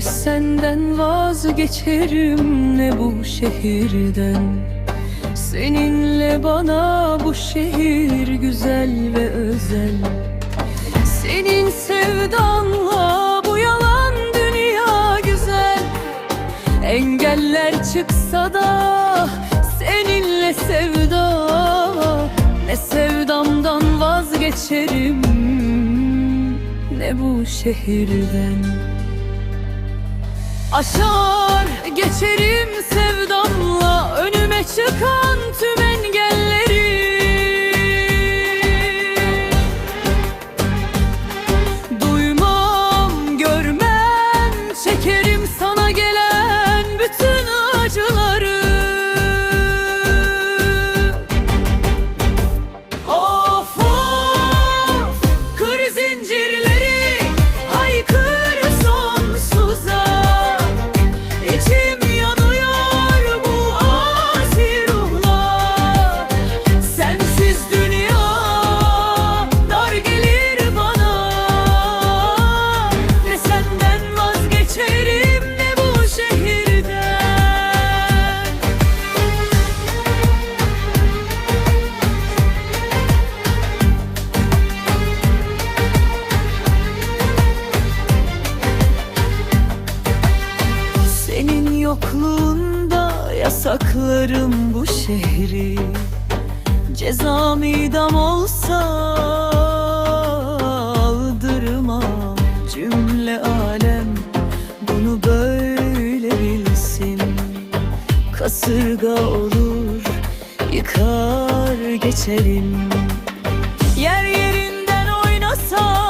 senden vazgeçerim ne bu şehirden. Seninle bana bu şehir güzel ve özel. Senin sevdanla bu yalan dünya güzel. Engeller çıksa da seninle sevda. Ne sevdamdan vazgeçerim ne bu şehirden Aşar geçerim sevdamla önüme çıkan tüm engelleri. Duymam, görmem, çekerim sana gelen bütün yokluğunda yasaklarım bu şehri. Cezam idam olsa aldırmam Cümle alem. Bunu böyle bilsin. Kasırga olur yıkar geçerim. Yer yerinden oynasa